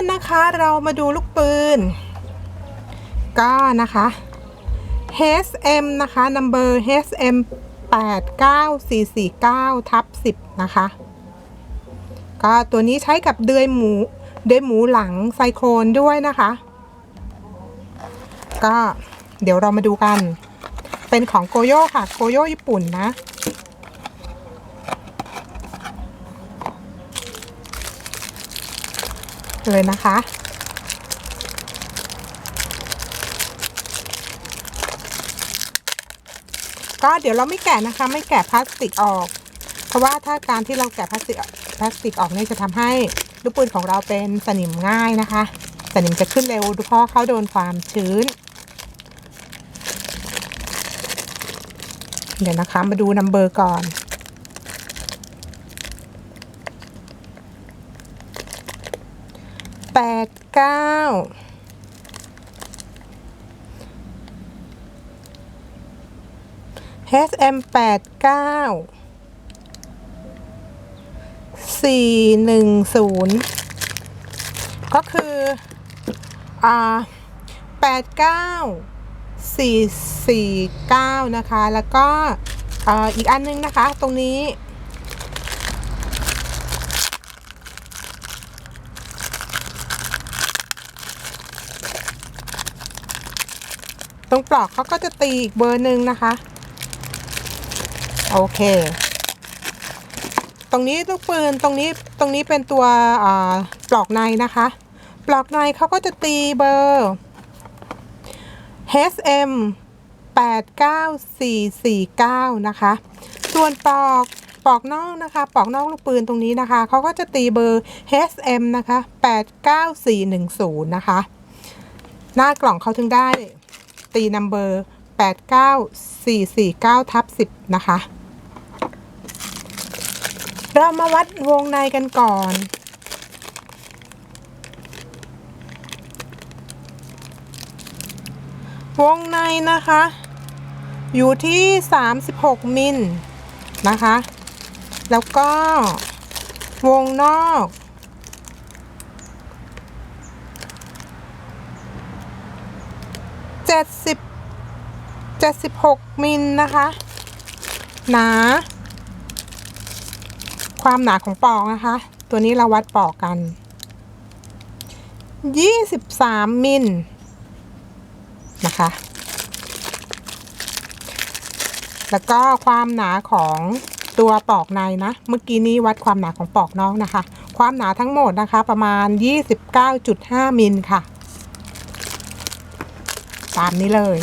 นนะคะ เรามาดูลูกปืนก็นะคะ HM นะคะ number HM 89449ทับ10 นะคะ ก็ตัวนี้ใช้กับเดือยหมู เดือยหมูหลังไซโครนด้วยนะคะ ก็เดี๋ยวเรามาดูกัน เป็นของโกโย่ค่ะ โกโย่ญี่ปุ่นนะ เลยนะคะ ก็เดี๋ยวเราไม่แกะนะคะ ไม่แกะพลาสติกออก เพราะว่าถ้าการที่เราแกะพลาสติกพลาสติกออกนี่จะทำให้ลูกปืนของเราเป็นสนิมง่ายนะคะ สนิมจะขึ้นเร็วเพราะเขาโดนความชื้น เดี๋ยวนะคะมาดูนัมเบอร์ก่อน แป ดเก้า HM แปดเก้าสี่หนึ่งศูนย์ก็คืออ่าแปดเก้าสี่สี่เก้านะคะ แล้วก็อ่าอีกอันนึงนะคะ ตรงนี้ ตรงปลอกเขาก็จะตีอีกเบอร์หนึ่งนะคะ โอเค ตรงนี้ลูกปืนตรงนี้ตรงนี้เป็นตัวปลอกในนะคะ ปลอกในเขาก็จะตีเบอร์ HM 89449 นะคะ ส่วนปลอกปลอกนอกนะคะปลอกนอกลูกปืนตรงนี้นะคะ เขาก็จะตีเบอร์ HM นะคะ 89410 นะคะ หน้ากล่องเขาถึงได้ ตีนัมเบอร์ 89449ทับ10 นะคะ เรามาวัดวงในกันก่อนวงในนะคะ อยู่ที่ 36 มิลนะคะ แล้วก็วงนอก 70 76มิลนะคะ หนา ความหนาของปอกนะคะ ตัวนี้เราวัดปอกกัน23มิลนะคะ แล้วก็ความหนาของตัวปอกในนะ เมื่อกี้นี้วัดความหนาของปอกนอกนะคะ ความหนาทั้งหมดนะคะประมาณ 29.5มิลค่ะามนี้เลย